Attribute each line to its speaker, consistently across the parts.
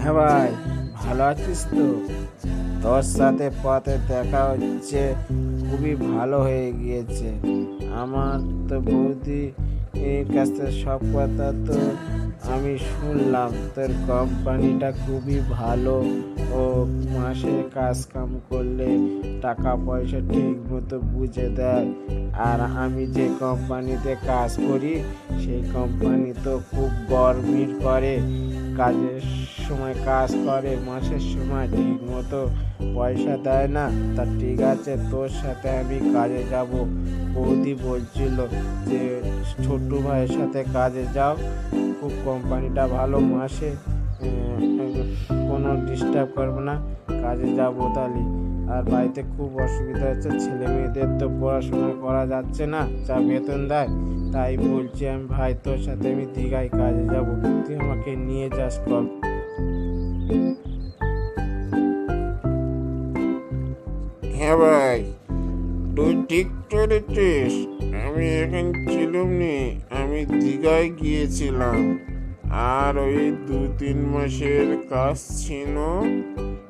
Speaker 1: হ্যাঁ ভাই, ভালো আছিস তো? তোর সাথে পথে দেখা হচ্ছে, খুবই ভালো হয়ে গিয়েছে। আমার তো বৌদি কাছ থেকে সব কথা তো আমি শুনলাম। তোর কোম্পানিটা খুবই ভালো ও মাসে কাজ কাম করলে টাকা পয়সা ঠিক মতো বুঝে দেয়। আর আমি যে কোম্পানিতে কাজ করি, সেই কোম্পানি তো খুব গরমির করে। কাজের সময় কাজ করে, মাসের সময় ঠিক মতো পয়সা দেয় না। তা ঠিক আছে, তোর সাথে আমি কাজে যাব, বৌদি বলছিল যে, ছোট্টু ভাইয়ের সাথে কাজে যাও। খুব কোম্পানিটা ভালো, মাসে কোনো ডিস্টার্ব করবে না, কাজে যাব তাহলে। আর বাড়িতে খুব অসুবিধা হচ্ছে ছেলে মেয়েদের তো পড়াশোনা করা যাচ্ছে না, যা বেতন দেয়, তাই বলছি আমি, ভাই তোর সাথে আমি দীঘায় কাজে যাব, তুই আমাকে নিয়ে যাস কম
Speaker 2: হ্যাঁ ভাই। তুই ঠিক করেছিস। আমি এখন ছিলাম নি আমি দীঘায় গিয়েছিলাম। আর ওই দু তিন মাসের কাজ ছিল,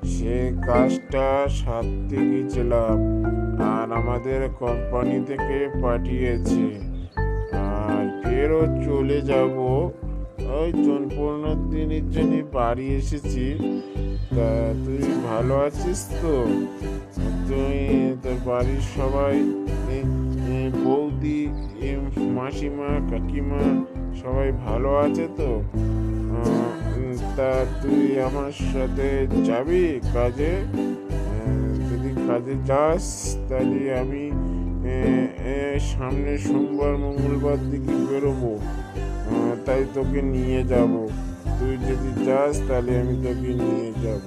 Speaker 2: সে কাজটা সারতে গিয়েছিলাম আর আমাদের কোম্পানি থেকে পাঠিয়েছে। আর ফেরও চলে যাব। ওই জন পনেরো দিনের জন্য বাড়ি এসেছি। তা তুই ভালো আছিস তো? বাড়ির সবাই বৌদি মাসিমা, কাকিমা সবাই ভালো আছে তো? তা তুই আমার সাথে যাবি কাজে? যদি কাজে যাস, তাহলে আমি সামনে সোমবার, মঙ্গলবার দিকে বেরোবো। তাই তোকে নিয়ে যাব। তুই যদি যাস, তাহলে আমি তোকে নিয়ে যাব।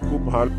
Speaker 2: খুব ভালো।